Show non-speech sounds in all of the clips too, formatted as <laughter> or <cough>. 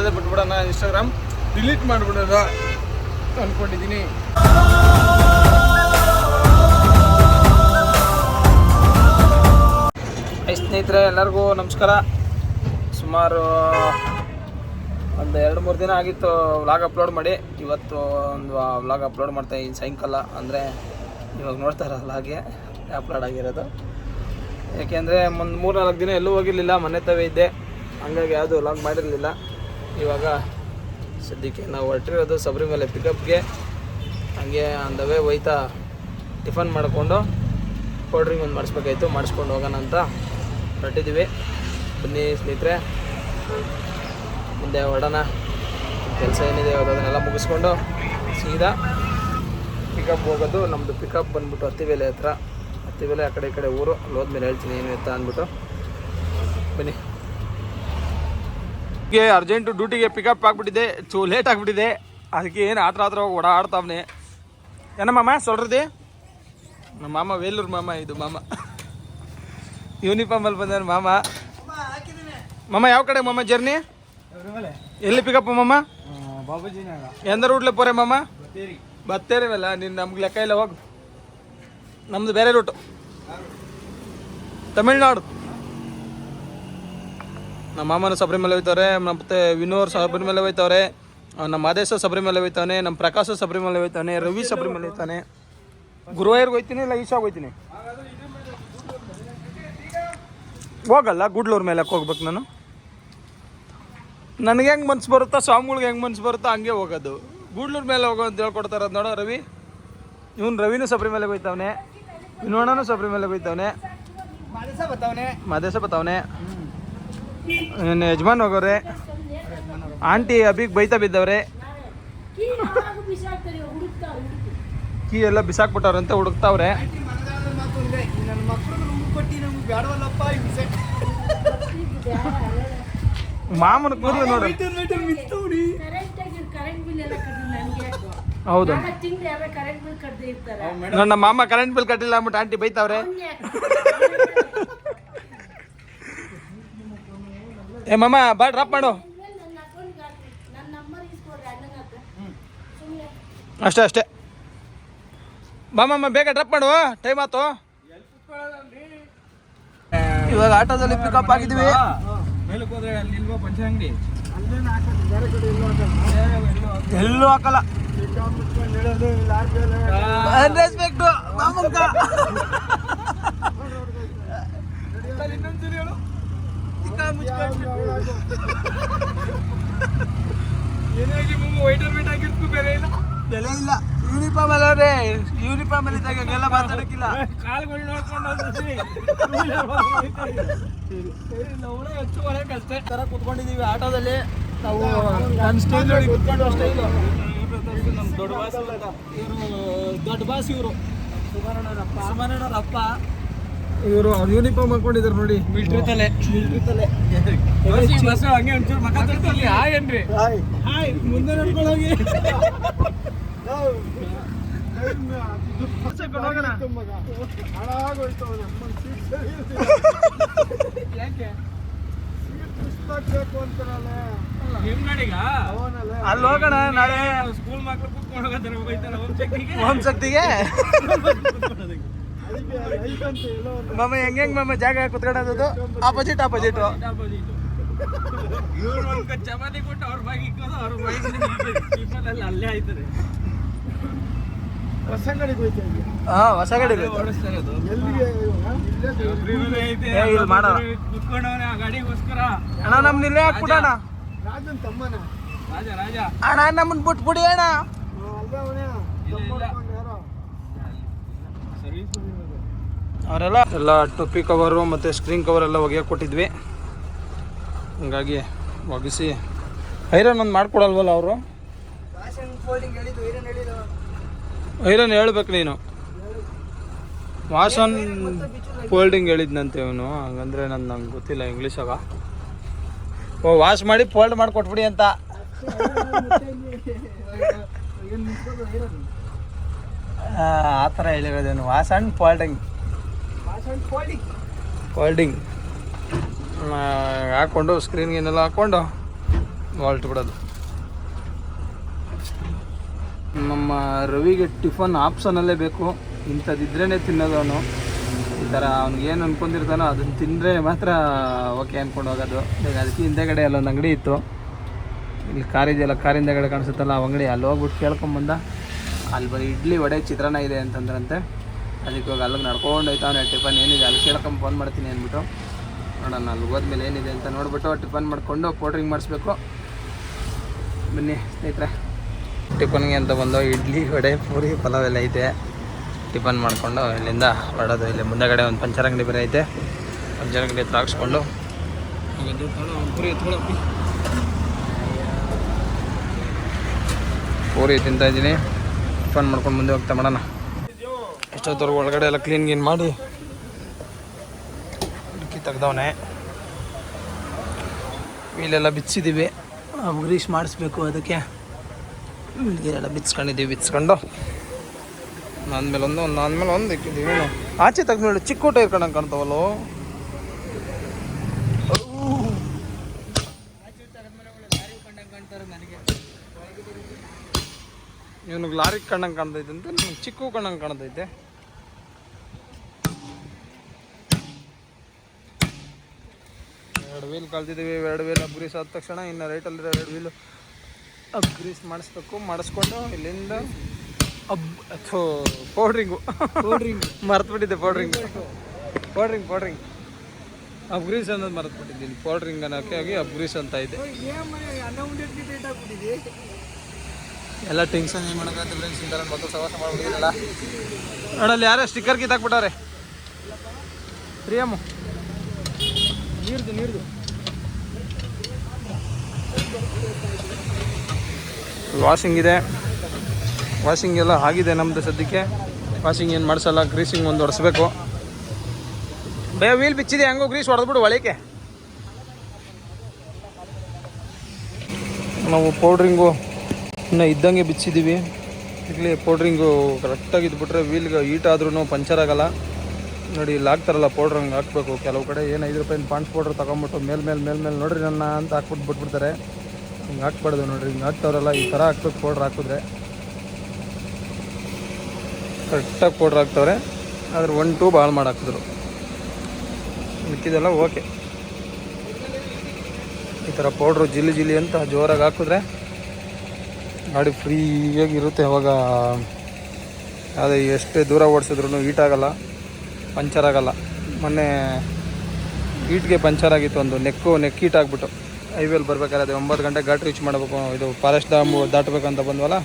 ಅದೇ ಬಿಟ್ಬಿಡೋಣ Instagram delete ಮಾಡಿಬಿಡೋದ ಅಂದ್ಕೊಂಡಿದ್ದೀನಿ ಸ್ನೇಹಿತರೆ, ಎಲ್ಲರಿಗೂ ನಮಸ್ಕಾರ. ಸುಮಾರು ಒಂದು ಎರಡು ಮೂರು ದಿನ ಆಗಿತ್ತು ವ್ಲಾಗ್ ಅಪ್ಲೋಡ್ ಮಾಡಿ. ಇವತ್ತು ಒಂದು ವ್ಲಾಗ್ ಅಪ್ಲೋಡ್ ಮಾಡ್ತಾ ಇದ್ದೀನಿ ಸಾಯಂಕಾಲ. ಅಂದರೆ ಇವಾಗ ನೋಡ್ತಾ ಇರಲ್ಲ ಹಾಗೆ ಅಪ್ಲೋಡ್ ಆಗಿರೋದು. ಯಾಕೆಂದರೆ ಒಂದು ಮೂರು ನಾಲ್ಕು ದಿನ ಎಲ್ಲೂ ಹೋಗಿರಲಿಲ್ಲ, ಮನೆ ತವೇ ಇದ್ದೆ. ಹಂಗಾಗಿ ಯಾವುದು ವ್ಲಾಗ್ ಮಾಡಿರಲಿಲ್ಲ. ಇವಾಗ ಸದ್ಯಕ್ಕೆ ನಾವು ಹೊರಟಿರೋದು ಶಬರಿಮಲೆ ಪಿಕಪ್ಗೆ ಹಂಗೆ ಅಂದವೇ ಹೋಯ್ತಾ ಟಿಫನ್ ಮಾಡಿಕೊಂಡು ಕೋಲ್ಡ್ ಡ್ರಿಂಕ್ ಒಂದು ಮಾಡಿಸ್ಬೇಕಾಯ್ತು, ಮಾಡಿಸ್ಕೊಂಡು ಹೋಗೋಣ ಅಂತ ಹೊರಟಿದ್ದೀವಿ. ಬನ್ನಿ ಸ್ನೇಹಿತರೆ, ಮುಂದೆ ಹೊರಡೋಣ. ಕೆಲಸ ಏನಿದೆ ಅದನ್ನೆಲ್ಲ ಮುಗಿಸ್ಕೊಂಡು ಸೀದಾ ಪಿಕಪ್ ಹೋಗೋದು. ನಮ್ಮದು ಪಿಕಪ್ ಬಂದ್ಬಿಟ್ಟು ಹತ್ತಿಬೇಲೆ ಹತ್ರ. ಹತ್ತಿಬೇಲೆ ಆ ಕಡೆ ಈ ಕಡೆ ಊರು. ಅಲ್ಲಿ ಹೋದ್ಮೇಲೆ ಹೇಳ್ತೀನಿ ಏನು ಎತ್ತ ಅಂದ್ಬಿಟ್ಟು. ಬನ್ನಿ. ಗೆ ಅರ್ಜೆಂಟು ಡ್ಯೂಟಿಗೆ ಪಿಕಪ್ ಆಗಿಬಿಟ್ಟಿದೆ. ಚೂ ಲೇಟ್ ಆಗಿಬಿಟ್ಟಿದೆ. ಅದಕ್ಕೆ ಏನು ಆತ್ರ ಆತರ ಹೋಗಿ ಓಡಾಡ್ತಾವನೆ ಏನ ಮಾಮ ಸೊಲ್ರದಿ ನಮ್ಮ ಮಾಮ ವೇಲೂರು ಮಾಮ, ಇದು ಮಾಮ. ಯೂನಿಫಾರ್ಮಲ್ಲಿ ಬಂದ ಮಾಮ. ಮಾಮ, ಯಾವ ಕಡೆ ಮಾಮ ಜರ್ನಿ ಎಲ್ಲಿ ಪಿಕಪ್ ಮಾಮ? ಎಂದ ರೂಟ್ಲೆ ಪೋರೆ ಮಾಮ? ಬತ್ತೇರಿವಲ್ಲ ನೀನು ನಮ್ಗೆ ಲೆಕ್ಕ ಇಲ್ಲ, ಹೋಗು. ನಮ್ದು ಬೇರೆ ರೂಟು ತಮಿಳ್ನಾಡು. ನಮ್ಮ ಮಾಮನ ಶಬರಿಮಲೆ ಹೋಯ್ತವ್ರೆ ಮತ್ತೆ ವಿನೋರ್ ಶಬರಿಮಲೆ ಹೋಯ್ತವ್ರೆ ಆ, ನಮ್ಮ ಆದೇಶ ಮೇಲೆ ಹೋಯ್ತಾನೆ ನಮ್ಮ ಪ್ರಕಾಶ ಶಬರಿಮಲೆ ಹೋಯ್ತಾನೆ ರವಿ ಶಬರಿಮಲೆ ಹೋಯ್ತಾನೆ ಗುರುವಾಯೂರ್ಗೆ ಹೋಯ್ತೀನಿ ಇಲ್ಲ ಈಶಾಗ್ ಹೋಯ್ತೀನಿ ಹೋಗಲ್ಲ ಗುಡ್ಲೂರ್ ಮೇಲೆ ಹೋಗ್ಬೇಕು ನಾನು. ನನಗೆ ಹೆಂಗೆ ಮನ್ಸು ಬರುತ್ತಾ ಸ್ವಾಮಿಗಳ್ಗೆ ಹೆಂಗೆ ಮನ್ಸು ಬರುತ್ತಾ ಹಂಗೆ ಹೋಗೋದು. ಗೂಡ್ಲೂರ್ ಮೇಲೆ ಹೋಗೋ ಅಂತ ಹೇಳ್ಕೊಡ್ತಾರೆ ಅದು ನೋಡೋ ರವಿ. ಇವನು ರವಿನೂ ಮೇಲೆ ಹೋಯ್ತವನೆ ವಿನೋಣನೂ ಮೇಲೆ ಹೋಯ್ತವನೆ ಬತ್ತವನೆ ಮಾದೇಶ ಬತ್ತವನೆ ಇನ್ನು ಯಜಮಾನ್ ಹೋಗೋರೆ. ಆಂಟಿ ಅಭಿಗ್ ಬೈತಾ ಬಿದ್ದವ್ರೆ. ಕೀ ಎಲ್ಲ ಬಿಸಾಕ್ಬಿಟ್ಟವ್ರಂತೆ ಹುಡುಕ್ತಾವ್ರೆ. ನನ್ನ ಮಾಮನ ಕೂದಲು ನೋಡಿ. ಹೌದು. ನನ್ನ ಮಾಮ ಕರೆಂಟ್ ಬಿಲ್ ಕಟ್ಟಿಲ್ಲ ಅಂದ್ಬಿಟ್ಟು ಆಂಟಿ ಬೈತಾವ್ರೆ ಅವ್ನ್ ಯಾಕೆ? ಏ ಮಾಮ ಬಾ ಡ್ರಾಪ್ ಮಾಡು. ಅಷ್ಟೇ ಅಷ್ಟೇ. ಮಾಮ ಬೇಗ ಡ್ರಾಪ್ ಮಾಡು ಟೈಮ್ ಆಯ್ತು. ಇವಾಗ ಆಟೋದಲ್ಲಿ ಪಿಕಪ್ ಆಗಿದ್ವಿ. ಎಲ್ಲೂ ಹಾಕಲ್ಲ. ಇನ್ನೊಂದು ಹೇಳು. ಏನಾಗಿ ವೈಟರ್ ವೇಟ್ ಆಗಿರ್ತು ಬೇರೆ ಇಲ್ಲ ಬೆಲೆ ಇಲ್ಲ ಯೂನಿಫಾರ್ಮ್ ಅಲ್ಲ ಅವ್ರೆ ಯೂನಿಫಾರ್ಮ್ ಅಲ್ಲಿ ಇದ್ದಾಗ ಹಂಗೆಲ್ಲ ಮಾತಾಡಕ್ಕಿಲ್ಲ ಕಾಲ್ಗಳು ನೋಡ್ಕೊಂಡು ಹೆಚ್ಚು ಬರಕ್ಕೆ ಅಷ್ಟೇ ತರ ಕುತ್ಕೊಂಡಿದೀವಿ ಆಟೋದಲ್ಲಿ ನಾವು ನನ್ನ ಸ್ಟೈಲ್ ನೋಡಿ ಕುತ್ಕೊಂಡು ಸ್ಟೈಲು ನಮ್ಮ ದೊಡ್ಡ ಬಾಸ್ ಇವರು ದೊಡ್ಡ ಬಾಸ್ ಇವರು ಸುಮನಣ್ಣವ್ರ ಅಪ್ಪ ಇವರು ಅವ್ರ ಯೂನಿಫಾರ್ಮ್ ಹಾಕೊಂಡಿದ್ದಾರೆ ನೋಡಿ. ಮಿಲ್ಟ್ರಿ ತಲೆ. ಮಿಲ್ಟ್ರಿ ತಲೆ. ಬಸ್ ಹಂಗೆ ಒಂಚೂರು ಹಾಯ್ ಏನ್ರಿ? ಹಾಯ್. ಹಾಯ್ ಮುಂದೆ ನೋಡ್ಕೊಳ್ಳೋಗಿ. ಅಲ್ಲಿ ಹೋಗೋಣ ನಾಳೆ. ಸ್ಕೂಲ್ ಮಕ್ಳು ಕುತ್ಕೊಂಡು ಹೋಗೋದಾರೆ ಹೋಗ್ತಾನೆ ಹೋಮ್ ಶಕ್ತಿಗೆ ಹೋಮ್ ಶಕ್ತಿಗೆ <laughs> ಮಾಮ ಹೆಂಗ್ ಹೆಂಗ್ ಮಾಮ ಜಾಗ ಕುತ್ಕೊಳ್ಳೋದು ಆಪೋಸಿಟ್ ಆಪೋಸಿಟ್ ಇವ್ರು ಒಂದ್ ಚಪಾತಿ ಕೊಟ್ಟು ಅವ್ರ ಬಾಗಿ ಇಕ್ಕೋದು ಅವ್ರ ಬಾಗಿ ಅಲ್ಲಿ ಆಯ್ತದೆ. ಹಾ ಹೊಸ ಗಾಡಿ ಇದೆ. ಓಡಿಸ್ತಾ ಇರೋದು. ಏ, ಇಲ್ಲಿ ಮಾಡೋಣ ಕುತ್ಕೊಂಡವನೇ ಆ ಗಾಡಿಗೋಸ್ಕರ. ಅಣ್ಣ ನಮ್ನ ಇಲ್ಲೇ ಹಾಕ್ಬಿಡಣ ರಾಜನ್ ತಮ್ಮನ? ರಾಜ ರಾಜ. ಅಣ್ಣ ನಮ್ಮನ್ ಬಿಟ್ಬಿಡಿ ಅಣ್ಣ. ಅವರೆಲ್ಲ ಎಲ್ಲ ಟೊಪ್ಪಿ ಕವರು ಮತ್ತು ಸ್ಕ್ರೀನ್ ಕವರ್ ಎಲ್ಲ ಒಗೆಯಕ್ಕೆ ಕೊಟ್ಟಿದ್ವಿ. ಹಂಗಾಗಿ ಒಗಿಸಿ. ಐರನ್ ಒಂದು ಮಾಡ್ಕೊಡಲ್ವಲ್ಲ ಅವರು? ಐರನ್ ಹೇಳ್ಬೇಕು ನೀನು. ವಾಶನ್ ಫೋಲ್ಡಿಂಗ್ ಹೇಳಿದ್ನಂತೆ ಇವನು. ಹಂಗಂದ್ರೆ ನನ್ನ ನಂಗೆ ಗೊತ್ತಿಲ್ಲ ಇಂಗ್ಲೀಷಾಗ ಓ ವಾಶ್ ಮಾಡಿ ಫೋಲ್ಡ್ ಮಾಡಿ ಕೊಟ್ಬಿಡಿ ಅಂತ <laughs> ಆ, ಥರ ಹೇಳಿರೋದೇನು ವಾಸ್ ಆ್ಯಂಡ್ ಫೋಲ್ಡಿಂಗ್ ಫೋಲ್ಡಿಂಗ್ ಹಾಕ್ಕೊಂಡು ಸ್ಕ್ರೀನ್ಗೇನೆಲ್ಲ ಹಾಕ್ಕೊಂಡು ವಾಲ್ಟ್ ಬಿಡೋದು. ನಮ್ಮ ರವಿಗೆ ಟಿಫನ್ ಆಪ್ಷನಲ್ಲೇ ಬೇಕು. ಇಂಥದ್ದಿದ್ರೇ ತಿನ್ನೋದು ಅವನು. ಈ ಥರ ಅವ್ನಿಗೆ ಏನು ಅನ್ಕೊಂಡಿರ್ತಾನೋ ಅದನ್ನು ತಿಂದರೆ ಮಾತ್ರ ಓಕೆ ಅಂದ್ಕೊಂಡು ಹೋಗೋದು. ಈಗ ಅದಕ್ಕೆ ಹಿಂದೆಗಡೆ ಅಲ್ಲೊಂದು ಅಂಗಡಿ ಇತ್ತು. ಇಲ್ಲಿ ಕಾರ್ ಇದೆಯಲ್ಲ ಕಾರ್ ಹಿಂದೆಗಡೆ ಕಾಣಿಸುತ್ತಲ್ಲ ಆ ಅಂಗಡಿ. ಅಲ್ಲಿ ಹೋಗ್ಬಿಟ್ಟು ಕೇಳ್ಕೊಂಬಂದ ಅಲ್ಲಿ ಬರೀ ಇಡ್ಲಿ ವಡೆ ಚಿತ್ರಾನ್ನ ಇದೆ ಅಂತಂದ್ರಂತೆ. ಅದಕ್ಕೆ ಹೋಗಿ ಅಲ್ಲಿಗೆ ನಡ್ಕೊಂಡು ಹೋಯ್ತಾವನೆ ಟಿಫನ್ ಏನಿದೆ? ಅಲ್ಲಿ ಕೇಳ್ಕೊಂಡು ಫೋನ್ ಮಾಡ್ತೀನಿ ಅಂದ್ಬಿಟ್ಟು. ನೋಡೋಣ ಅಲ್ಲಿ ಹೋದ್ಮೇಲೆ ಏನಿದೆ ಅಂತ ನೋಡ್ಬಿಟ್ಟು ಟಿಫನ್ ಮಾಡಿಕೊಂಡು ಪೌಡ್ರಿಂಗ್ ಮಾಡಿಸ್ಬೇಕು. ಬನ್ನಿ ಸ್ನೇಹಿತರೆ. ಟಿಫನ್ಗೆ ಅಂತ ಬಂದು ಇಡ್ಲಿ, ವಡೆ, ಪೂರಿ, ಪಲಾವ್ ಎಲ್ಲ ಐತೆ. ಟಿಫನ್ ಮಾಡಿಕೊಂಡು ಇಲ್ಲಿಂದ ಹೊರಡೋದು. ಇಲ್ಲಿ ಮುಂದೆಗಡೆ ಒಂದು ಪಂಚರ್ ಅಂಗಡಿ ಬೇರೆ ಐತೆ. ಪಂಚರ್ ಅಂಗಡಿ ಹತ್ರ ಹಾಕ್ಸ್ಕೊಂಡು. ಪೂರಿ ತಿಂತಾ ಇದ್ದೀನಿ. ಟಿಫನ್ ಮಾಡ್ಕೊಂಡು ಮುಂದೆ ಹೋಗ್ತಾ ಮಾಡೋಣ. ಎಷ್ಟೊತ್ತವರೆಗೂ ಒಳಗಡೆ ಎಲ್ಲ ಕ್ಲೀನ್ ಗೀನ್ ಮಾಡಿ ಹುಡುಕಿ ತೆಗ್ದವನೆ. ವೀಲೆಲ್ಲ ಬಿಚ್ಚಿದ್ದೀವಿ ಗ್ರೀಸ್ ಮಾಡಿಸ್ಬೇಕು ಅದಕ್ಕೆ. ಎಲ್ಲ ಬಿಚ್ಕೊಂಡಿದ್ದೀವಿ ಬಿಚ್ಕೊಂಡು. ಅಂದಮೇಲೆ ಒಂದು ಒಂದು ಆದಮೇಲೆ ಒಂದು ಇಕ್ಕಿದ್ದೀವಿ ಆಚೆ ತೆಗ್ದು ಚಿಕ್ಕ ಟೈರ್ ಇರ್ಕೊಂಡಂಗೆ ಕಾಣ್ತಾವಲ್ಲೋ. ಇವನಿಗೆ ಲಾರಿ ಕಣ್ಣಂಗೆ ಕಾಣ್ತೈತೆ ಅಂತ ನನಗೆ ಚಿಕ್ಕ ಕಣ್ಣಂಗೆ ಕಾಣ್ತೈತೆ ಎರಡು ವೀಲ್ ಕಲ್ತಿದ್ದೀವಿ ಎರಡು ವೀಲ್ ಅಬ್ಗ್ರೀಸ್ ಆದ ತಕ್ಷಣ ಇನ್ನು ರೈಟಲ್ಲಿರೋ ಎರಡು ವೀಲು ಅಬ್ಗ್ರೀಸ್ ಮಾಡಿಸ್ಬೇಕು ಮಾಡಿಸ್ಕೊಂಡು ಇಲ್ಲಿಂದ ಅಬ್ ಅಥೋ ಪೌಡ್ರಿಂಗು ಪೌಡ್ರಿಂಗ್ ಮರ್ತುಬಿಟ್ಟಿದ್ದೆ ಪೌಡ್ರಿಂಗ್ ಪೌಡ್ರಿಂಗ್ ಪೌಡ್ರಿಂಗ್ ಅಬ್ಗ್ರೀಸ್ ಅನ್ನೋದು ಮರೆತ್ಬಿಟ್ಟಿದ್ದೀನಿ. ಪೌಡ್ರಿಂಗ್ ಅನ್ನೋಕ್ಕೆ ಆಗಿ ಅಬ್ಗ್ರೀಸ್ ಅಂತ ಇದೆ. ಎಲ್ಲ ಟೆನ್ಷನ್ ಏನು ಮಾಡೋದಂತ ಫ್ರೆಂಡ್ಸ್ ನನ್ನ ಮಕ್ಕಳು ಸವಾಸ ಮಾಡ್ಬಿಟ್ಟಿದ್ದೀನಲ್ಲ ನೋಡಲ್ಲಿ ಯಾರೋ ಸ್ಟಿಕ್ಕರ್ ಕಿತ್ತಾಕ್ಬಿಟ್ಟವ್ರೆ ಪ್ರಿಯಮ್ಮು, ನೀರ್ದು ನೀರ್ದು. ವಾಷಿಂಗ್ ಇದೆ. ವಾಷಿಂಗ್ ಎಲ್ಲ ಆಗಿದೆ ನಮ್ಮದು ಸದ್ಯಕ್ಕೆ. ವಾಷಿಂಗ್ ಏನು ಮಾಡಿಸಲ್ಲ ಗ್ರೀಸಿಂಗ್ ಒಂದು ಹೊಡೆಸ್ಬೇಕು ಬೇ ವೀಲ್ ಬಿಚ್ಚಿದೆ, ಹೆಂಗೋ ಗ್ರೀಸ್ ಹೊಡೆದ್ಬಿಡು ಒಳಕ್ಕೆ. ನಾವು ಪೌಡ್ರಿಂಗು ಇನ್ನು ಇದ್ದಂಗೆ ಬಿಚ್ಚಿದ್ದೀವಿ ಇಲ್ಲಿ ಪೌಡ್ರಿಂಗು ಕರೆಕ್ಟಾಗಿ ಇದ್ಬಿಟ್ರೆ ವೀಲ್ಗೆ ಹೀಟ್ ಆದ್ರೂ ಪಂಚರ್ ಆಗೋಲ್ಲ. ನೋಡಿ ಇಲ್ಲಿ ಹಾಕ್ತಾರಲ್ಲ ಪೌಡ್ರ್ ಹಂಗೆ ಹಾಕ್ಬೇಕು. ಕೆಲವು ಕಡೆ ಏನು ಐದು ರೂಪಾಯಿ ಪಾಂಡ್ಸ್ ಪೌಡ್ರ್ ತೊಗೊಂಬಿಟ್ಟು ಮೇಲ್, ಮೇಲೆ ಮೇಲ್, ಮೇಲೆ ನೋಡಿರಿ ನನ್ನ ಅಂತ ಹಾಕ್ಬಿಟ್ಟು ಬಿಟ್ಬಿಡ್ತಾರೆ. ಹಿಂಗೆ ಹಾಕ್ಬಾರ್ದು ನೋಡಿರಿ, ಹಿಂಗೆ ಹಾಕ್ತಾವ್ರಲ್ಲ, ಈ ಥರ ಹಾಕ್ಬೇಕು ಪೌಡ್ರ್ ಹಾಕಿದ್ರೆ. ಕರೆಕ್ಟಾಗಿ ಪೌಡ್ರ್ ಹಾಕ್ತವ್ರೆ. ಆದ್ರೆ ಒನ್ ಟೂ ಭಾಳ ಮಾಡಾಕಿದ್ರು ಮಿಕ್ಕಿದೆಲ್ಲ ಓಕೆ ಈ ಥರ ಪೌಡ್ರು ಜಿಲ್ಲಿ ಜಿಲ್ಲಿ ಅಂತ ಜೋರಾಗಿ ಹಾಕಿದ್ರೆ ಗಾಡಿ ಫ್ರೀಯಾಗಿ ಇರುತ್ತೆ ಅವಾಗ. ಅದೇ ಎಷ್ಟೇ ದೂರ ಓಡಿಸಿದ್ರು ಹೀಟ್ ಆಗಲ್ಲ ಪಂಚರ್ ಆಗಲ್ಲ. ಮೊನ್ನೆ ಈಟ್ಗೆ ಪಂಚರ್ ಆಗಿತ್ತು ಒಂದು, ನೆಕ್ಕು ನೆಕ್ ಹೀಟ್ ಆಗಿಬಿಟ್ಟು. ಹೈವೇಲಿ ಬರ್ಬೇಕಾದ್ರೆ ಅದೇ ಒಂಬತ್ತು ಗಂಟೆಗೆ ಘಾಟ್ ರೀಚ್ ಮಾಡಬೇಕು. ಇದು ಫಾರೆಸ್ಟ್ ಡ್ಯಾಮ್ ದಾಟಬೇಕಂತ ಬಂದ್ವಲ್ಲ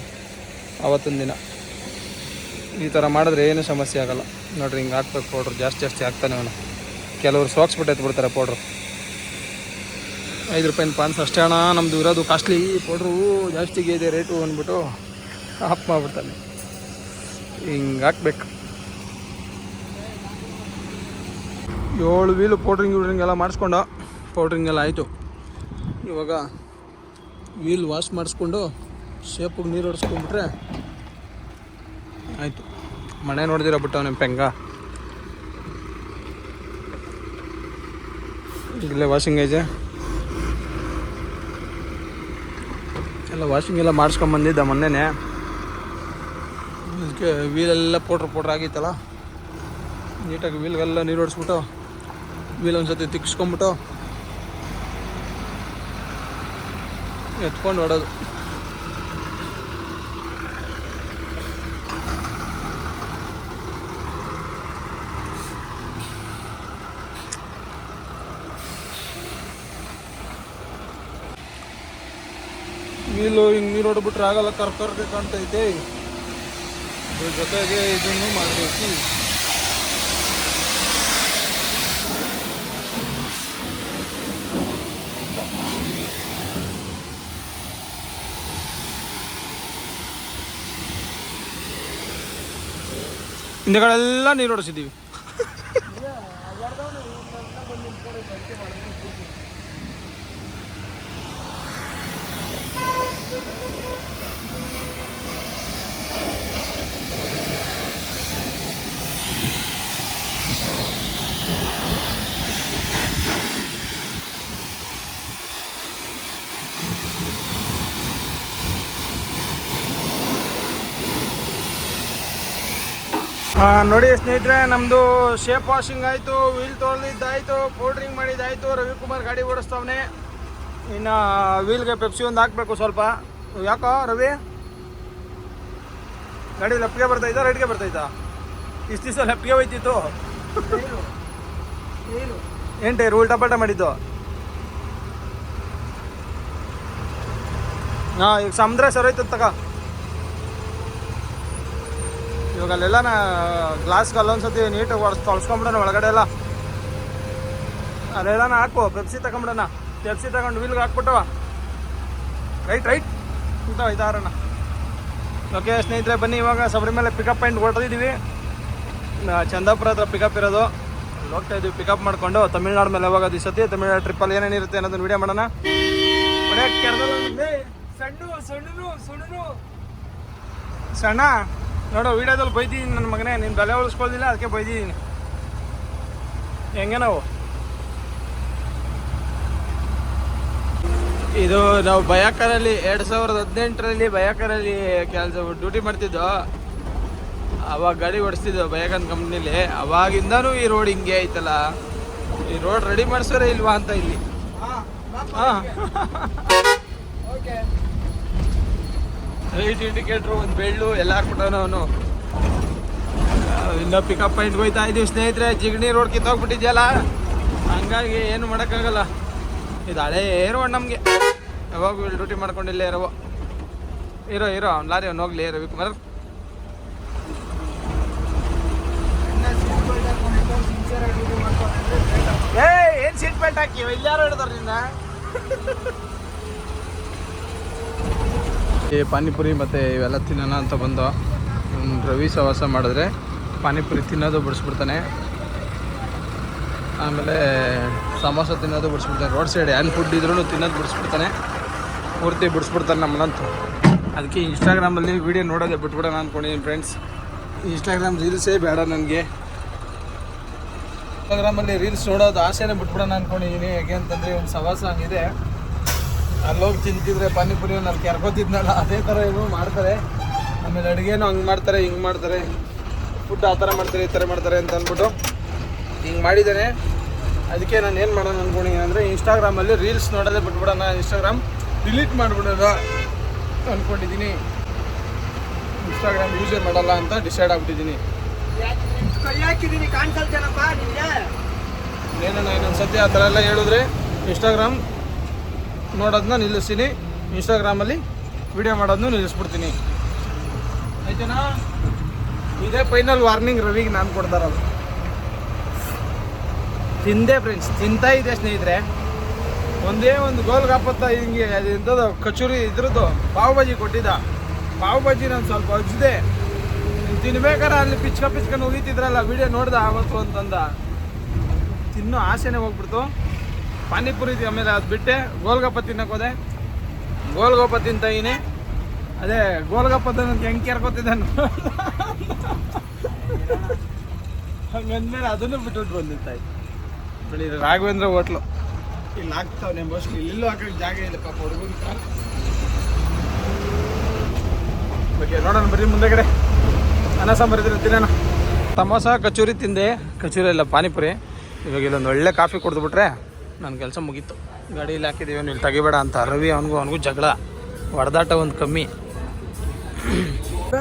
ಅವತ್ತೊಂದು ದಿನ. ಈ ಥರ ಮಾಡಿದ್ರೆ ಏನು ಸಮಸ್ಯೆ ಆಗೋಲ್ಲ. ನೋಡ್ರಿ ಹಿಂಗೆ ಹಾಕ್ಬೇಕು ಪೌಡ್ರು ಜಾಸ್ತಿ ಜಾಸ್ತಿ ಹಾಕ್ತಾನೆ ಅವನು. ಕೆಲವರು ಸೋಕ್ಸ್ಬಿಟ್ಟು ಎತ್ಬಿಡ್ತಾರೆ ಪೌಡ್ರು ಐದು ರೂಪಾಯಿನ ಪಾನ್ಸ್ ಅಷ್ಟೇ ಅಣ್ಣ. ನಮ್ಮದು ಇರೋದು ಕಾಸ್ಟ್ಲಿ. ಪೌಡ್ರು ಜಾಸ್ತಿಗೆ ಇದೆ ರೇಟು ಅಂದ್ಬಿಟ್ಟು ಆಫ್ ಮಾಡಿಬಿಡ್ತಾನೆ. ಹಿಂಗೆ ಹಾಕ್ಬೇಕು. ಏಳು ವೀಲು ಪೌಡ್ರಿಂಗ್ ಗಿಡ್ರಿಂಗ್ ಎಲ್ಲ ಮಾಡಿಸ್ಕೊಂಡು. ಪೌಡ್ರಿಂಗ್ ಎಲ್ಲ ಆಯಿತು. ಇವಾಗ ವೀಲ್ ವಾಶ್ ಮಾಡಿಸ್ಕೊಂಡು ಶೇಪಿಗೆ ನೀರು ಹೊಡೆಸ್ಕೊಂಡ್ಬಿಟ್ರೆ ಆಯಿತು. ಮನೆ ನೋಡಿದಿರ ಬಿಟ್ಟು ನಿಮ್ಮ ಪೆಂಗ. ಇಲ್ಲೇ ವಾಷಿಂಗ್ ಐತೆ ಎಲ್ಲ ವಾಷಿಂಗ್ ಎಲ್ಲ ಮಾಡಿಸ್ಕೊಂಬಂದಿದ್ದ ಮೊನ್ನೆನೆ. ಇದಕ್ಕೆ ವೀಲೆಲ್ಲ ಪೌಡ್ರ್ ಪೌಡ್ರ್ ಆಗಿತ್ತಲ್ಲ? ನೀಟಾಗಿ ವೀಲ್ಗೆಲ್ಲ ನೀರು ಹೊಡಿಸ್ಬಿಟ್ಟು ವೀಲ್ ಒಂದು ಸತಿ ತಿಕ್ಸ್ಕೊಂಬಿಟ್ಟು ಎತ್ಕೊಂಡು ಹೊಡೋದು ವೀಲು ಹಿಂಗೆ ನೀರು ಹೊಡ್ಬಿಟ್ರೆ ಆಗಲ್ಲ ಕರ್ಕರ್ಗೆ ಕಾಣ್ತೈತೆ ಇದ್ರ ಜೊತೆಗೆ ಇದನ್ನು ಮಾಡಬೇಕು. ಹಿಂದೆಗಳೆಲ್ಲ ನೀರು ಹೊಡಿಸಿದ್ದೀವಿ. ನೋಡಿ ಸ್ನೇಹಿತರೆ ನಮ್ಮದು ಶೇಪ್ ವಾಷಿಂಗ್ ಆಯಿತು ವೀಲ್ ತೊಳೆದಿದ್ದಾಯಿತು ಪೌಡ್ರಿಂಗ್ ಮಾಡಿದ್ದಾಯಿತು, ರವಿಕುಮಾರ್ ಗಾಡಿ ಓಡಿಸ್ತವನೆ. ಇನ್ನು ವೀಲ್ಗೆ ಪೆಪ್ಸಿ ಒಂದು ಹಾಕಬೇಕು ಸ್ವಲ್ಪ. ಯಾಕೋ, ರವಿ? ಗಾಡಿ ಲೆಫ್ಟ್ಗೆ ಬರ್ತೈತಾ ರೈಟ್ಗೆ ಬರ್ತೈತಾ ಇಷ್ಟು ದಿವಸ ಲೆಫ್ಟ್ಗೆ ಹೋಯ್ತಿತ್ತು. ಏನು ಟೈರ್ ಉಲ್ಟಾ ಮಾಡಿದ್ದು? ಹಾಂ ಈಗ ಸಮುದ್ರ ಸರೋಯ್ತು ತಗ. ಇವಾಗ ಅಲ್ಲೆಲ್ಲ ನಾ ಗ್ಲಾಸ್ಗೆ ಅಲ್ಲೊಂದ್ಸತಿ ನೀಟಾಗಿ ಒಡ್ಸ್ ತೊಳ್ಸ್ಕೊಂಬಿಡೋಣ ಒಳಗಡೆ ಎಲ್ಲ. ಅಲ್ಲೆಲ್ಲ ಹಾಕು ಪೆಪ್ಸಿ ತಗೊಂಬಿಡೋಣ. ಪೆಪ್ಸಿ ತಗೊಂಡು ವೀಲ್ಗೆ ಹಾಕ್ಬಿಟ್ಟವ ರೈಟ್ ರೈಟ್ ಅಂತ ಇದಾರಣ್ಣ ಓಕೆ ಸ್ನೇಹಿತರೆ ಬನ್ನಿ ಇವಾಗ ಮೇಲೆ ಪಿಕಪ್ ಪಾಯಿಂಟ್ ಹೊರಟಿದ್ದೀವಿ ಚಂದಾಪುರ ಹತ್ರ ಪಿಕಪ್ ಇರೋದು. ಅಲ್ಲಿ ಹೋಗ್ತಾ ಇದೀವಿ ಪಿಕಪ್ ಮಾಡ್ಕೊಂಡು. ತಮಿಳ್ನಾಡು ಮೇಲೆ ಯಾವಾಗ ಈ ಸತಿ ತಮಿಳ್ನಾಡು ಟ್ರಿಪ್ಪಲ್ಲಿ ಏನೇನಿರುತ್ತೆ ಅನ್ನೋದನ್ನ ವಿಡಿಯೋ ಮಾಡೋಣ. ಸಣ್ಣ? ನೋಡು ವೀಡಿಯೋದಲ್ಲಿ ಬೈದಿದ್ದೀನಿ ನನ್ನ ಮಗನೇ ನೀನು ಬೆಲೆ ಉಳಿಸ್ಕೊಳ್ದಿಲ್ಲ ಅದಕ್ಕೆ ಬೈದಿದ್ದೀನಿ. ಹೆಂಗೆ ನಾವು? ಇದು ನಾವು ಬಯಾಕರಲ್ಲಿ ಎರಡು ಸಾವಿರದ ಹದಿನೆಂಟರಲ್ಲಿ ಬಯಾಕರಲ್ಲಿ ಕೆಲಸ ಡ್ಯೂಟಿ ಮಾಡ್ತಿದ್ದೋ ಅವಾಗ ಗಾಡಿ ಓಡಿಸ್ತಿದ್ದೋ ಬಯಾಕನ್ ಕಂಪ್ನಿಲಿ. ಅವಾಗಿಂದನೂ ಈ ರೋಡ್ ಹಿಂಗೆ ಐತಲ್ಲ. ಈ ರೋಡ್ ರೆಡಿ ಮಾಡಿಸೋರೇ ಇಲ್ವಾ ಅಂತ ಇಲ್ಲಿ. ಹಾಂ ಓಕೆ <laughs> ಲೈಟ್ ಇಂಡಿಕೇಟ್ರ್ ಒಂದು ಬೆಳ್ಳು ಎಲ್ಲ ಹಾಕ್ಬಿಟ್ಟವನು ಅವನು ಇನ್ನ ಪಿಕಪ್ ಪಾಯಿಂಟ್ ಹೋಯ್ತಾ ಇದೀವಿ ಸ್ನೇಹಿತರೆ, ಜಿಗಣಿ ರೋಡ್ ಕಿತ್ತೋಗ್ಬಿಟ್ಟಿದ್ಯಲ್ಲ ಹಂಗಾಗಿ ಏನು ಮಾಡೋಕ್ಕಾಗಲ್ಲ. ಇದು ಹಳೇ ರೋಡ್ ನಮಗೆ. ಯಾವಾಗ ಡ್ಯೂಟಿ ಮಾಡ್ಕೊಂಡಿಲ್ಲ ಇರೋ ಇರೋ ಇರೋ, ಅವ್ನು ಲಾರಿ ಅವ್ನು ಹೋಗ್ಲಿ, ರವಿಕುಮಾರ್. ಏ ಏನು ಸೀಟ್ ಬೆಲ್ಟ್ ಹಾಕಿ ಇಲ್ಲಾರು ಹಿಡ್ದಾರ ನಿನ್ನ? ಪಾನಿಪುರಿ ಮತ್ತು ಇವೆಲ್ಲ ತಿನ್ನೋಣ ಅಂತ ಬಂದು ರವಿ ಸವಾಸ ಮಾಡಿದ್ರೆ ಪಾನಿಪುರಿ ತಿನ್ನೋದು ಬಿಡಿಸ್ಬಿಡ್ತಾನೆ. ಆಮೇಲೆ ಸಮೋಸ ತಿನ್ನೋದು ಬಿಡಿಸ್ಬಿಡ್ತಾನೆ. ರೋಡ್ ಸೈಡ್ ಏನು ಫುಡ್ ಇದ್ರೂ ತಿನ್ನೋದು ಬಿಡಿಸ್ಬಿಡ್ತಾನೆ. ಪೂರ್ತಿ ಬಿಡಿಸ್ಬಿಡ್ತಾನೆ ನಮ್ಮನ್ನಂತೂ ಅದಕ್ಕೆ ಇನ್ಸ್ಟಾಗ್ರಾಮಲ್ಲಿ ವೀಡಿಯೋ ನೋಡೋದೇ ಬಿಟ್ಬಿಡೋಣ ಅಂದ್ಕೊಂಡಿದ್ದೀನಿ ಫ್ರೆಂಡ್ಸ್ ಇನ್ಸ್ಟಾಗ್ರಾಮ್ ರೀಲ್ಸೇ ಬೇಡ ನನಗೆ. ಇನ್ಸ್ಟಾಗ್ರಾಮಲ್ಲಿ ರೀಲ್ಸ್ ನೋಡೋದು ಆಸೆನೇ ಬಿಟ್ಬಿಡೋಣ ಅಂದ್ಕೊಂಡಿದ್ದೀನಿ ಹೇಗೆ ಅಂತಂದರೆ ಒಂದು ಸವಾಸ ಹಂಗಿದೆ. ಅಲ್ಲೋಗಿ ತಿಂತಿದ್ರೆ ಪಾನಿಪುರಿ ಅಲ್ಲಿ ಕೆರ್ಕೋತಿದ್ನಲ್ಲ ಅದೇ ಥರ ಏನು ಮಾಡ್ತಾರೆ. ಆಮೇಲೆ ಅಡುಗೆನೂ ಹಂಗೆ ಮಾಡ್ತಾರೆ ಹಿಂಗೆ ಮಾಡ್ತಾರೆ. ಫುಡ್ ಆ ಥರ ಮಾಡ್ತಾರೆ ಈ ಥರ ಮಾಡ್ತಾರೆ ಅಂತ ಅಂದ್ಬಿಟ್ಟು ಹಿಂಗೆ ಮಾಡಿದ್ದಾನೆ. ಅದಕ್ಕೆ ನಾನು ಏನು ಮಾಡೋಣ ಅಂದ್ಕೊಂಡಿದ್ದೀನಿ ಅಂದರೆ ಇನ್ಸ್ಟಾಗ್ರಾಮಲ್ಲಿ ರೀಲ್ಸ್ ನೋಡೋದೇ ಬಿಟ್ಬಿಡೋಣ ಇನ್ಸ್ಟಾಗ್ರಾಮ್ ಡಿಲೀಟ್ ಮಾಡಿಬಿಡೋದ ಅಂದ್ಕೊಂಡಿದ್ದೀನಿ ಇನ್ಸ್ಟಾಗ್ರಾಮ್ ಯೂಸೇ ಮಾಡಲ್ಲ ಅಂತ ಡಿಸೈಡ್ ಆಗ್ಬಿಟ್ಟಿದ್ದೀನಿ. ಏನಣ್ಣ ಇನ್ನೊಂದು ಸತಿ ಆ ಥರ ಎಲ್ಲ ಹೇಳಿದ್ರೆ ಇನ್ಸ್ಟಾಗ್ರಾಮ್ ನೋಡೋದನ್ನ ನಿಲ್ಲಿಸ್ತೀನಿ. ಇನ್ಸ್ಟಾಗ್ರಾಮಲ್ಲಿ ವಿಡಿಯೋ ಮಾಡೋದನ್ನು ನಿಲ್ಲಿಸ್ಬಿಡ್ತೀನಿ. ಆಯ್ತೇನಾ? ಇದೇ ಫೈನಲ್ ವಾರ್ನಿಂಗ್ ರವಿಗೆ ನಾನು ಕೊಡ್ತಾರಲ್ಲ. ತಿಂದೆ ಫ್ರೆಂಡ್ಸ್ ತಿಂತಾ ಇದೆ ಸ್ನೇಹಿತರೆ. ಒಂದೇ ಒಂದು ಗೋಲ್ ಕಾಪತ್ತ ಹಿಂಗೆ ಅದು ಎಂಥದ್ದು, ಕಚೂರಿ ಇದ್ರದ್ದು ಪಾವ್ ಬಾಜಿ ಕೊಟ್ಟಿದ್ದ. ಪಾವ್ ಬಾಜಿ ನಾನು ಸ್ವಲ್ಪ ಹಚ್ಚಿದೆ. ತಿನ್ಬೇಕಾರೆ ಅಲ್ಲಿ ಪಿಚ್ಕ ಪಿಚ್ಕನ್ ಉಗಿತಿದ್ರಲ್ಲ ವಿಡಿಯೋ ನೋಡ್ದ ಆವತ್ತು ಅಂತಂದ. ತಿನ್ನೋ, ಆಸೆನೇ ಹೋಗ್ಬಿಡ್ತು. ಪಾನಿಪುರಿ ಇದೆ ಆಮೇಲೆ ಅದು ಬಿಟ್ಟೆ. ಗೋಲ್ಗಪ್ಪ ತಿನ್ನಕ್ಕೆ ಹೋದೆ. ಗೋಲ್ಗಪ್ಪ ತಿಂತೀನಿ ಅದೇ ಗೋಲ್ಗಪ್ಪ ನನಗೆ ಹೆಂಗೆ ಕೇರ್ಕೊತಿದ್ದಾನು ಹಂಗಂದ್ಮೇಲೆ ಅದನ್ನು ಬಿಟ್ಬಿಟ್ಟು ಬಂದಿತ್ತಾಯ್ತು ಬೆಳಿ ರಾಘವೇಂದ್ರ ಹೋಟ್ಲು. ಇಲ್ಲಿ ಹಾಕ್ತಾವನೆ ಮೋಸ್ಟ್ಲಿ ಇಲ್ಲೂ ಹಾಕಕ್ಕೆ ಜಾಗ ಇಲ್ಲ ಪಾಪ ಹುಡುಗನ ಬಗ್ಗೆ ನೋಡೋಣ ಬರ್ರಿ ಮುಂದೆಗಡೆ ಅನ್ನ ಸಾಂಬಾರಿದ್ರೆ ತಿನ್ನೋಣ. ಸಮೋಸ ಕಚೂರಿ ತಿಂದೆ. ಕಚೂರಿ ಇಲ್ಲ ಪಾನಿಪುರಿ. ಇವಾಗ ಇಲ್ಲೊಂದು ಒಳ್ಳೆ ಕಾಫಿ ಕುಡಿದ್ಬಿಟ್ರೆ ನನ್ನ ಕೆಲಸ ಮುಗೀತು ಗಾಡೀಲಿ ಹಾಕಿದ್ದೀವಿ ನೀವು ತೆಗಿಬೇಡ ಅಂತ ರವಿ ಅವನಿಗೂ ಅವನಿಗೂ ಜಗಳ ಹೊಡೆದಾಟ ಒಂದು ಕಮ್ಮಿ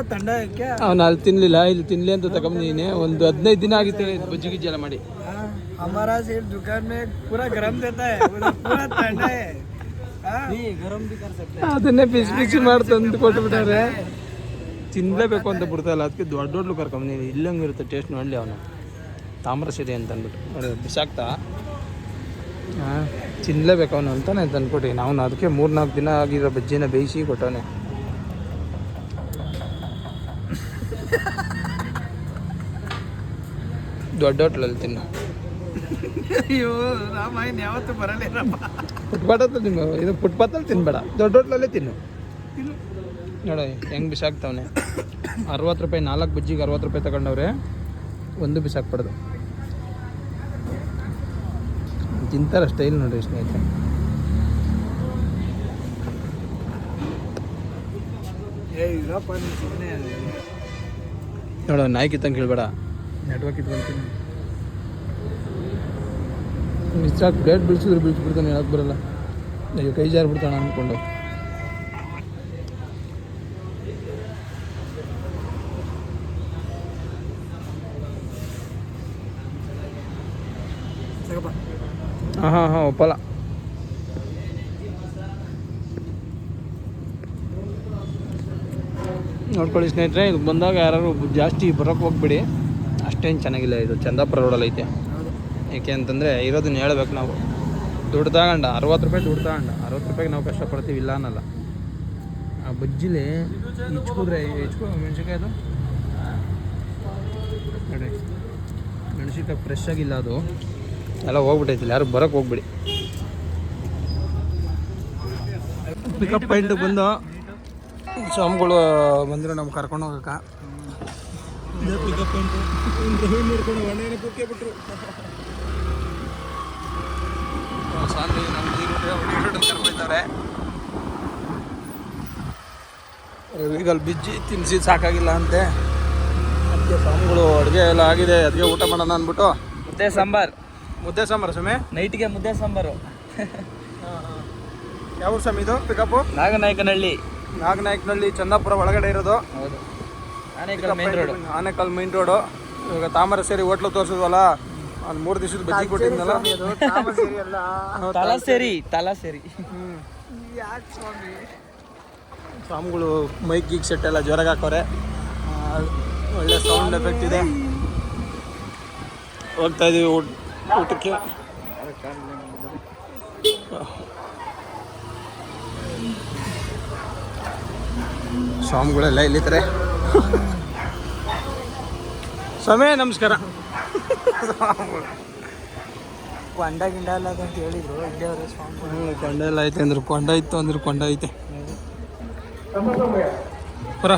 ತಂಡ ಯಾಕೆ ಅವನು ಅಲ್ಲಿ ತಿನ್ನಲಿಲ್ಲ ಇಲ್ಲಿ ತಿನ್ನಲಿ ಅಂತ ತಗೊಂಬಂದಿದ್ದೀನಿ ಒಂದು ಹದಿನೈದು ದಿನ ಆಗಿತ್ತು ಬಜ್ಜಿ ಗಿಜ್ಜಿ ಎಲ್ಲ ಮಾಡಿ हमारा सिर्फ दुकान में पूरा गरम देता है उधर पूरा ठंडा है नहीं गरम भी कर सकते ಅದನ್ನೇ ಬಿಸಿ ಬಿಸಿ ಮಾಡಿ ತಂದು ಕೊಟ್ಬಿಟ್ಟಾರೆ ತಿನ್ನಲೇಬೇಕು ಅಂತ ಬಿಡ್ತಾಯಿಲ್ಲ ಅದಕ್ಕೆ ದೊಡ್ಡ ದೊಡ್ಡ ಕರ್ಕೊಂಬಂದಿದ್ದೀನಿ ಇಲ್ಲಂಗಿರುತ್ತೆ ಟೇಸ್ಟ್ ನೋಡಲಿ ಅವನು ತಾಮ್ರಸಿದೆ ಅಂತ ಅಂದ್ಬಿಟ್ಟು ನೋಡಿ ಬಿಸಾಕ್ತಾ ಹಾಂ ತಿನ್ನಲೇಬೇಕು ಅವನು ಅಂತಾನೆ ತಂದ್ಕೊಟ್ಟು ನಾವು ಅದಕ್ಕೆ ಮೂರ್ನಾಲ್ಕು ದಿನ ಆಗಿರೋ ಬಜ್ಜಿನ ಬೇಯಿಸಿ ಕೊಟ್ಟವನೆ. ದೊಡ್ಡ ಹೋಟ್ಲಲ್ಲಿ ತಿನ್ನು. ಅಯ್ಯೋ ರಾಮಾಯಣ ಯಾವತ್ತೂ ಬರಲಿಲ್ಲಪ್ಪ ಫುಟ್ಪಾತಲ್ಲಿ ತಿನ್ನು. ಇದು ಫುಟ್ಪಾತಲ್ಲಿ ತಿನ್ಬೇಡ. ದೊಡ್ಡ ಹೋಟ್ಲಲ್ಲೇ ತಿನ್ನು. ನೋಡಿ ಹೆಂಗೆ ಬಿಸಾಕ್ತವನೆ. ಅರವತ್ತು ರೂಪಾಯಿ ನಾಲ್ಕು ಬಜ್ಜಿಗೆ ಅರವತ್ತು ರೂಪಾಯಿ ತಗೊಂಡವ್ರೆ ಒಂದು ಬಿಸಾಕ್ಬಾರ್ದು ತಿಂತಾರ ಸ್ಟೈಲ್ ನೋಡ್ರಿ ಸ್ನೇಹಿತರೆ. ತಂಗ ಹೇಳ್ಬೇಡ ನೋಡ ನಾಯಿ ಕಿತ್ತಂಗೆ ಕೇಳಬೇಡ ನೆಟ್ವರ್ಕ್ ಇಟ್ಕೊಂತೀನಿ ಇಷ್ಟ ಪ್ಲೇಟ್ ಬಿಡ್ಸಿ ಬಿಡ್ತಾನೆ ಹೇಳಕ್ ಬರಲ್ಲ. ಅಯ್ಯೋ ಕೈ ಜಾರು ಬಿಡ್ತಾನೆ ಅಂದ್ಕೊಂಡು ಒಪ್ಪಲ್ಲ ನೋಡ್ಕೊಳ್ಳಿ ಸ್ನೇಹಿತರೆ, ಇದು ಬಂದಾಗ ಯಾರು ಜಾಸ್ತಿ ಬರೋಕ್ಕೆ ಹೋಗ್ಬಿಡಿ. ಅಷ್ಟೇನು ಚೆನ್ನಾಗಿಲ್ಲ ಇದು. ಚಂದಾಪುರ ರೋಡಲ್ಲಿ ಐತೆ. ಏಕೆ ಅಂತಂದರೆ ಇರೋದನ್ನು ಹೇಳ್ಬೇಕು ನಾವು. ದುಡ್ಡು ತಗೊಂಡ, ಅರವತ್ತು ರೂಪಾಯಿ ದುಡ್ಡು ತಗೊಂಡ. ಅರವತ್ತು ರೂಪಾಯಿಗೆ ನಾವು ಕಷ್ಟಪಡ್ತೀವಿ, ಇಲ್ಲ ಅನ್ನಲ್ಲ. ಆ ಬಜ್ಜಿಲಿ ಹೆಚ್ಕೋದ್ರೆ, ಹೆಚ್ಕೋ ಮೆಣಸಿನ್ಕಾಯಿ ಅದು? ನೋಡಿ. ಮೆಣಸಿನ್ಕಾಯಿ ಫ್ರೆಶ್ ಆಗಿಲ್ಲ ಅದು. ಎಲ್ಲ ಹೋಗ್ಬಿಟ್ಟೈತಿಲ್ಲ ಯಾರು ಬರೋಕ್ಕೆ ಹೋಗ್ಬಿಡಿ. ಪಿಕಪ್ ಪಾಯಿಂಟ್ ಬಂದು ಸ್ವಾಮಿಗಳು ಬಂದರು ನಮ್ಗೆ ಕರ್ಕೊಂಡು ಹೋಗಕ್ಕೆ. ಪಿಕಪ್ ಪಾಯಿಂಟು ನೋಡ್ಕೊಂಡು ಒಳ್ಳೆಯ ಕುಕ್ಕೆ ಬಿಟ್ರು. ಸ್ವಾಮಿ ನಮ್ಮ ಕರ್ಕೊಳ್ತಾರೆ ರವಿಗಲ್ ಬಿಜ್ಜಿ ತಿನ್ಸಿ ಸಾಕಾಗಿಲ್ಲ ಅಂತೆ. ಅದಕ್ಕೆ ಸ್ವಾಮಿಗಳು ಅಡುಗೆ ಎಲ್ಲ ಆಗಿದೆ ಅದಕ್ಕೆ ಊಟ ಮಾಡೋಣ ಅಂದ್ಬಿಟ್ಟು. ಮತ್ತೆ ಸಾಂಬಾರ್. ಮುದ್ದೆ ಸಾಂಬಾರು ಸ್ವಾಮಿ? ನೈಟ್ಗೆ ಮುದ್ದೆ ಸಾಂಬಾರು. ಯಾವ ಸ್ವಾಮಿ ಇದು? ಪಿಕಪ್ ನಾಗನಾಯಕನಹಳ್ಳಿ. ನಾಗನಾಯಕನಹಳ್ಳಿ ಚಂದಾಪುರ ಒಳಗಡೆ ಇರೋದು? ಹೌದು. Anekal main road Anekal main road ಇವಾಗ ತಾಮರ ಸೇರಿ ಹೋಟ್ಲು ತೋರಿಸಿದ್ವಲ್ಲ ಒಂದು ಮೂರು ದಿವಸದ ಬಜ್ಜಿ ಕೊಟ್ಟಿದ್ನಲ್ಲ. ತಲಾಸೇರಿ ತಲಾಸೇರಿ. ಸ್ವಾಮಿಗಳು ಮೈಕ್ ಗೀಕ್ ಸೆಟ್ ಎಲ್ಲ ಜೋರಾಗಿ ಹಾಕೋರೆ. ಒಳ್ಳೆ ಸೌಂಡ್ ಎಫೆಕ್ಟ್ ಇದೆ. ಹೋಗ್ತಾ ಇದೀವಿ ಊಟಕ್ಕೆ? ಸ್ವಾಮಿಗಳೆಲ್ಲ ತರ ಸ್ವಾಮಿ ನಮಸ್ಕಾರ. ಕೊಂಡ ಗಿಂಡ ಎಲ್ಲ ಅಂತ ಹೇಳಿದ್ರು ಇಲ್ಲೇ ಅವರೇ ಸ್ವಾಮಿ ಕೊಂಡ ಎಲ್ಲ ಐತೆ ಅಂದ್ರು ಕೊಂಡ ಇತ್ತು ಅಂದ್ರು ಕೊಂಡ ಐತೆ. ಬರ